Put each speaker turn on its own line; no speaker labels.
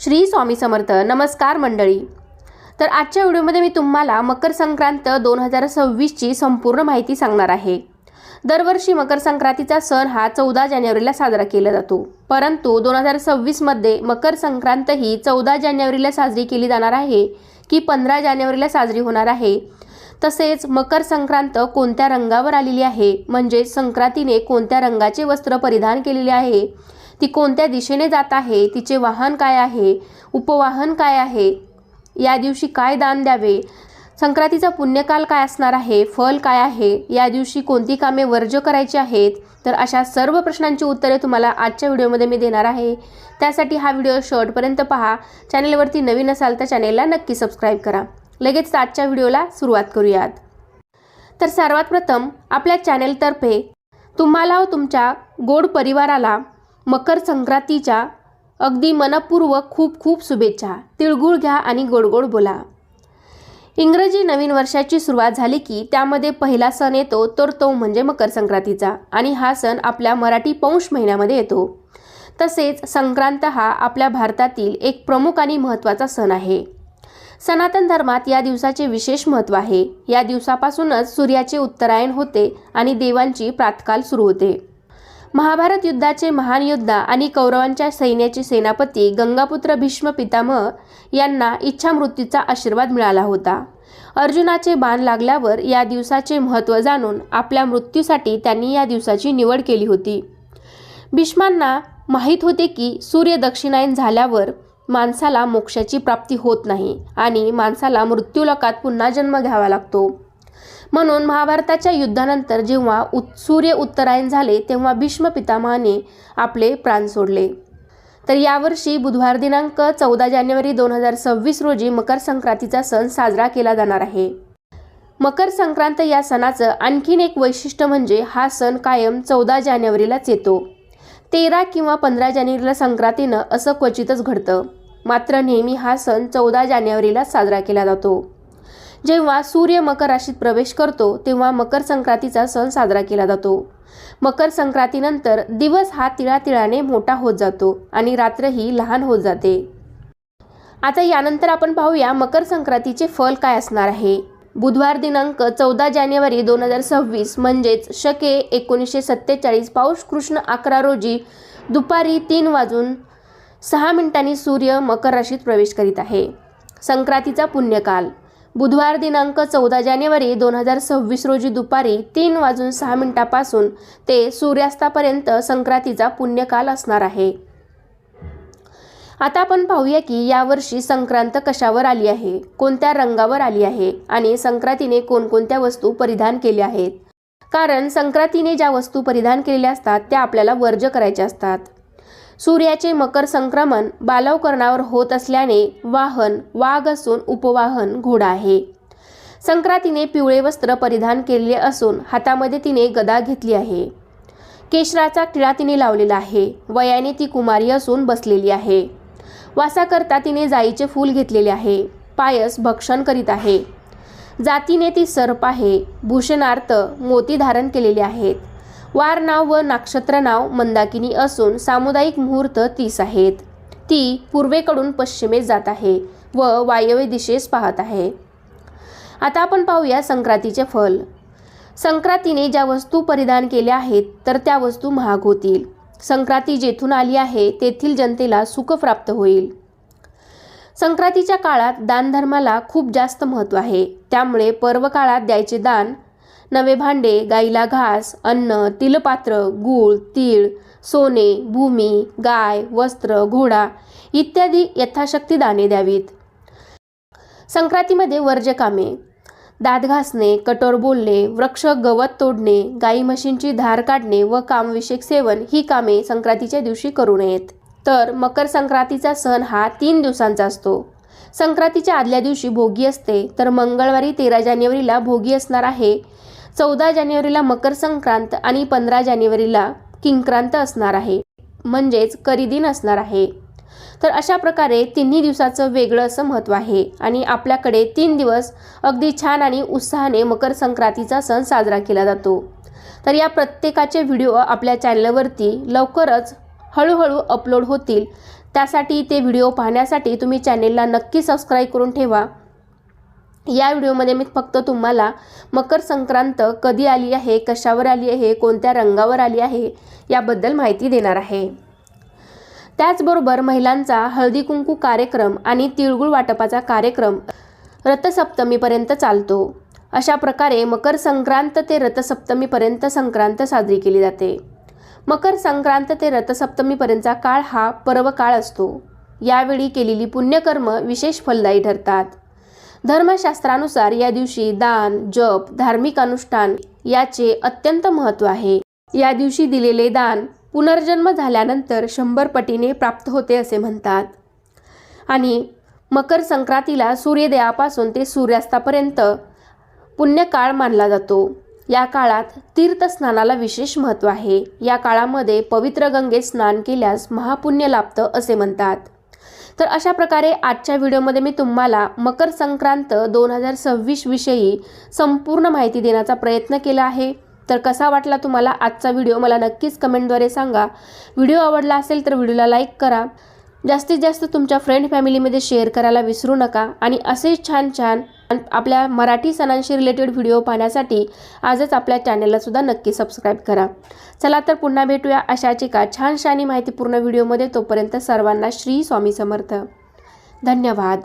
श्री स्वामी समर्थ. नमस्कार मंडळी. तर आजच्या व्हिडिओमध्ये मी तुम्हाला मकर संक्रांत दोन हजार सव्वीसची संपूर्ण माहिती सांगणार आहे. दरवर्षी मकर संक्रांतीचा सण हा चौदा जानेवारीला साजरा केला जातो. परंतु दोन हजार सव्वीसमध्ये मकर संक्रांत ही चौदा जानेवारीला साजरी केली जाणार आहे की पंधरा जानेवारीला साजरी होणार आहे. तसेच मकर संक्रांत कोणत्या रंगावर आलेली आहे? म्हणजे संक्रांतीने कोणत्या रंगाचे वस्त्र परिधान केलेले आहे? ती कोणत्या दिशेने जात आहे? तिचे वाहन काय आहे? उपवाहन काय आहे? या दिवशी काय दान द्यावे? संक्रांतीचा पुण्यकाल काय असणार आहे? फल काय आहे? या दिवशी कोणती कामे वर्ज करायची आहेत? तर अशा सर्व प्रश्नांची उत्तरे तुम्हाला आजच्या व्हिडिओमध्ये मी देणार आहे. त्यासाठी हा व्हिडिओ शॉर्टपर्यंत पहा. चॅनलवरती नवीन असाल तर चॅनेलला नक्की सबस्क्राईब करा. लगेच आजच्या व्हिडिओला सुरुवात करूयात. तर सर्वात प्रथम आपल्या चॅनेलतर्फे तुम्हाला व तुमच्या गोड परिवाराला मकर संक्रांतीच्या अगदी मनपूर्वक खूप खूप शुभेच्छा. तिळगुळ घ्या आणि गोड गोड बोला. इंग्रजी नवीन वर्षाची सुरुवात झाली की त्यामध्ये पहिला सण येतो तर तो म्हणजे मकर संक्रांतीचा. आणि हा सण आपल्या मराठी पौष महिन्यामध्ये येतो. तसेच संक्रांत हा आपल्या भारतातील एक प्रमुख आणि महत्त्वाचा सण आहे. सनातन धर्मात या दिवसाचे विशेष महत्त्व आहे. या दिवसापासूनच सूर्याचे उत्तरायण होते आणि देवांची प्रातकाल सुरू होते. महाभारत युद्धाचे महान योद्धा आणि कौरवांच्या सैन्याचे सेनापती गंगापुत्र भीष्म पितामह यांना इच्छा मृत्यूचा आशीर्वाद मिळाला होता. अर्जुनाचे बाण लागल्यावर या दिवसाचे महत्त्व जाणून आपल्या मृत्यूसाठी त्यांनी या दिवसाची निवड केली होती. भीष्मांना माहीत होते की सूर्य दक्षिणायन झाल्यावर माणसाला मोक्षाची प्राप्ती होत नाही आणि माणसाला मृत्यूलोकात पुन्हा जन्म घ्यावा लागतो. म्हणून महाभारताच्या युद्धानंतर जेव्हा उत् सूर्य उत्तरायण झाले तेव्हा भीष्म पितामहाने आपले प्राण सोडले. तर यावर्षी बुधवार दिनांक चौदा जानेवारी दोन हजार सव्वीस रोजी मकर संक्रांतीचा सण साजरा केला जाणार आहे. मकर संक्रांत या सणाचं आणखीन एक वैशिष्ट्य म्हणजे हा सण कायम चौदा जानेवारीलाच येतो. तेरा किंवा पंधरा जानेवारीला संक्रांतीनं असं क्वचितच घडतं. मात्र नेहमी हा सण चौदा जानेवारीला साजरा केला जातो. जेव्हा सूर्य मकर राशीत प्रवेश करतो तेव्हा मकर संक्रांतीचा सण साजरा केला जातो. मकर संक्रांतीनंतर दिवस हा तिळातिळाने मोठा होत जातो आणि रात्रही लहान होत जाते. आता यानंतर आपण पाहूया मकर संक्रांतीचे फल काय असणार आहे. बुधवार दिनांक चौदा जानेवारी दोन हजार सव्वीस म्हणजेच शके एकोणीसशे सत्तेचाळीस पाऊस कृष्ण अकरा रोजी दुपारी तीन वाजून सहा मिनिटांनी सूर्य मकर राशीत प्रवेश करीत आहे. संक्रांतीचा पुण्यकाल. बुधवार दिनांक चौदा जानेवारी दोन हजार सव्वीस रोजी दुपारी तीन वाजून सहा मिनिटापासून ते सूर्यास्तापर्यंत संक्रांतीचा पुण्यकाल असणार आहे. आता आपण पाहूया की यावर्षी संक्रांत कशावर आली आहे कोणत्या रंगावर आली आहे आणि संक्रांतीने कोणकोणत्या वस्तू परिधान केल्या आहेत? कारण संक्रांतीने ज्या वस्तू परिधान केलेल्या असतात त्या आपल्याला वर्ज करायच्या असतात. सूर्याचे मकर संक्रमण बालवकरणावर होत असल्याने वाहन वाघ असून उपवाहन घोडा आहे. संक्रांतीने पिवळे वस्त्र परिधान केलेले असून हातामध्ये तिने गदा घेतली आहे. केशराचा टिळा तिने लावलेला आहे. वयाने ती कुमारी असून बसलेली आहे. वासाकरता तिने जाईचे फूल घेतलेले आहे. पायस भक्षण करीत आहे. जातीने ती सर्प आहे. भूषणार्थ मोती धारण केलेले आहेत. वार नाव व नक्षत्र नाव मंदाकिनी असून सामुदायिक मुहूर्त तीस आहेत. ती पूर्वेकडून पश्चिमेस जात आहे व वायव्य दिशेस पाहत आहे. आता आपण पाहूया संक्रांतीचे फल. संक्रांतीने ज्या वस्तू परिधान केल्या आहेत तर त्या वस्तू महाग होतील. संक्रांती जेथून आली आहे तेथील जनतेला सुख प्राप्त होईल. संक्रांतीच्या काळात दानधर्माला खूप जास्त महत्त्व आहे. त्यामुळे पर्व काळात द्यायचे दान नवे भांडे गाईला घास अन्न तिलपात्र गूळ तीळ सोने भूमी गाय वस्त्र घोडा इत्यादी यथाशक्ती दाने द्यावीत. संक्रांतीमध्ये वर्जकामे दात घासणे कठोर बोलणे वृक्ष गवत तोडणे गाई म्हशींची धार काढणे व कामविषयक सेवन ही कामे संक्रांतीच्या दिवशी करू नयेत. तर मकर संक्रांतीचा सण हा तीन दिवसांचा असतो. संक्रांतीच्या आदल्या दिवशी भोगी असते तर मंगळवारी तेरा जानेवारीला भोगी असणार आहे. चौदा जानेवारीला मकर संक्रांत आणि पंधरा जानेवारीला किंक्रांत असणार आहे. म्हणजेच करीदिन असणार आहे. तर अशा प्रकारे तिन्ही दिवसाचं वेगळं असं महत्त्व आहे आणि आपल्याकडे तीन दिवस अगदी छान आणि उत्साहाने मकर संक्रांतीचा सण साजरा केला जातो. तर या प्रत्येकाचे व्हिडिओ आपल्या चॅनलवरती लवकरच हळूहळू अपलोड होतील. त्यासाठी ते व्हिडिओ पाहण्यासाठी तुम्ही चॅनेलला नक्की सबस्क्राईब करून ठेवा. या व्हिडिओमध्ये मी फक्त तुम्हाला मकर संक्रांत कधी आली आहे कशावर आली आहे कोणत्या रंगावर आली आहे याबद्दल माहिती देणार आहे. त्याचबरोबर महिलांचा हळदी कुंकू कार्यक्रम आणि तिळगुळ वाटपाचा कार्यक्रम रथसप्तमीपर्यंत चालतो. अशा प्रकारे मकर संक्रांत ते रथसप्तमीपर्यंत संक्रांत साजरी केली जाते. मकर संक्रांत ते रथसप्तमीपर्यंतचा काळ हा पर्व काळ असतो. यावेळी केलेली पुण्यकर्म विशेष फलदायी ठरतात. धर्मशास्त्रानुसार या दिवशी दान जप धार्मिक अनुष्ठान याचे अत्यंत महत्त्व आहे. या दिवशी दिलेले दान पुनर्जन्म झाल्यानंतर शंभर पटीने प्राप्त होते असे म्हणतात. आणि मकर संक्रांतीला सूर्योदयापासून ते सूर्यास्तापर्यंत पुण्यकाळ मानला जातो. या काळात तीर्थस्नानाला विशेष महत्त्व आहे. या काळामध्ये पवित्र गंगेत स्नान केल्यास महापुण्य लाभतं असे म्हणतात. तर अशा प्रकारे आजच्या व्हिडिओमध्ये मी तुम्हाला मकर संक्रांत दोन हजार सव्वीस विषयी संपूर्ण माहिती देण्याचा प्रयत्न केला आहे. तर कसा वाटला तुम्हाला आजचा व्हिडिओ मला नक्कीच कमेंटद्वारे सांगा. व्हिडिओ आवडला असेल तर व्हिडिओला लाईक करा. जास्तीत जास्त तुमच्या फ्रेंड फॅमिलीमध्ये शेअर करायला विसरू नका. आणि असे छान छान आपल्या मराठी सणांशी रिलेटेड व्हिडिओ पाहण्यासाठी आजच आपल्या चॅनलला सुद्धा नक्की सबस्क्राईब करा. चला तर पुन्हा भेटूया अशाच एका छानशा आणि माहितीपूर्ण व्हिडिओमध्ये तोपर्यंत सर्वांना श्री स्वामी समर्थ. धन्यवाद.